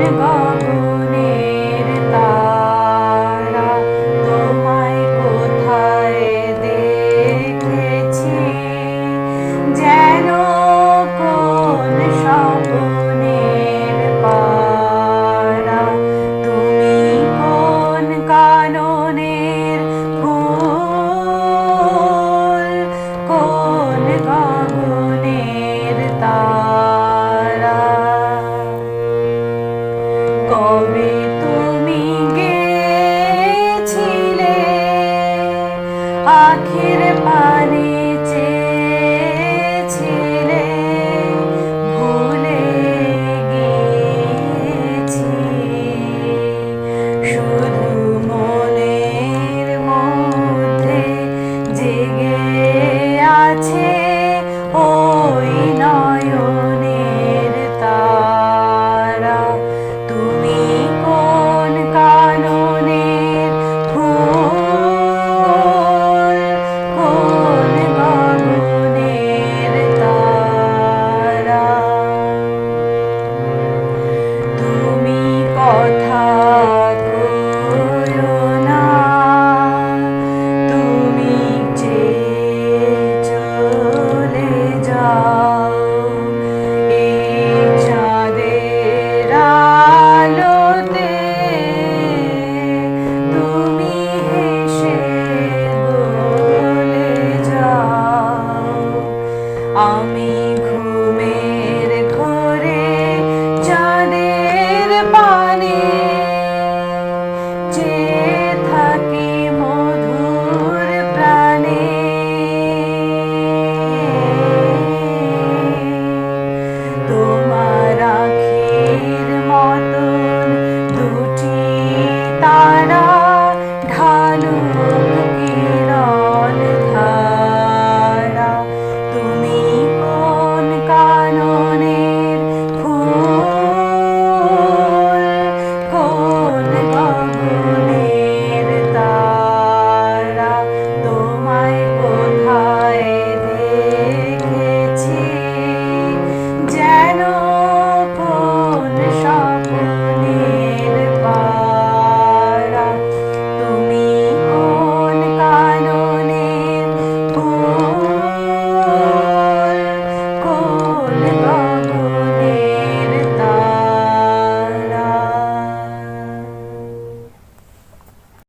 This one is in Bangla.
menor. পাখি আমি ঘুমের ঘরে চাঁদের পা